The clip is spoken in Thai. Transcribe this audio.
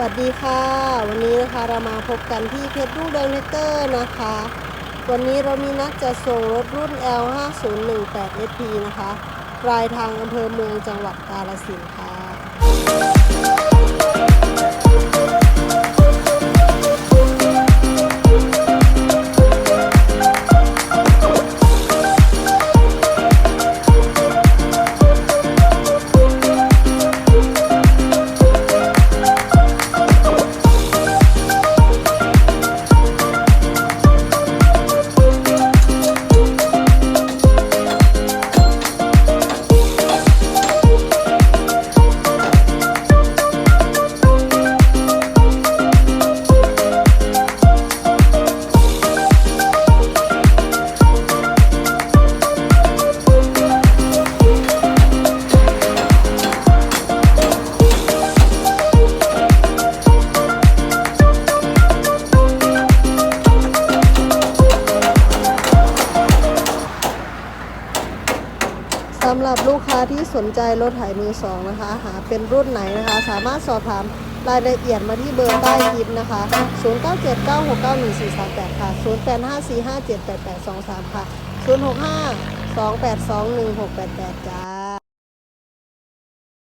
วัสดีค่ะ วันนี้นะคะเรามาพบกันที่เพชรรุ่งเรืองเนเตอร์นะคะ วันนี้เรามีนัดจะส่งรถรุ่น L5018 SP นะคะปลายทางอำเภอเมืองจังหวัดกาฬสินธุ์ค่ะ สำหรับลูกค้าที่สนใจรถไถมือสองนะคะ หาเป็นรุ่นไหนนะคะ สามารถสอบถามรายละเอียดมาที่เบอร์ใต้คลิปนะคะ 0979691438 ค่ะ 0854578823 ค่ะ 065 2821688 จ้า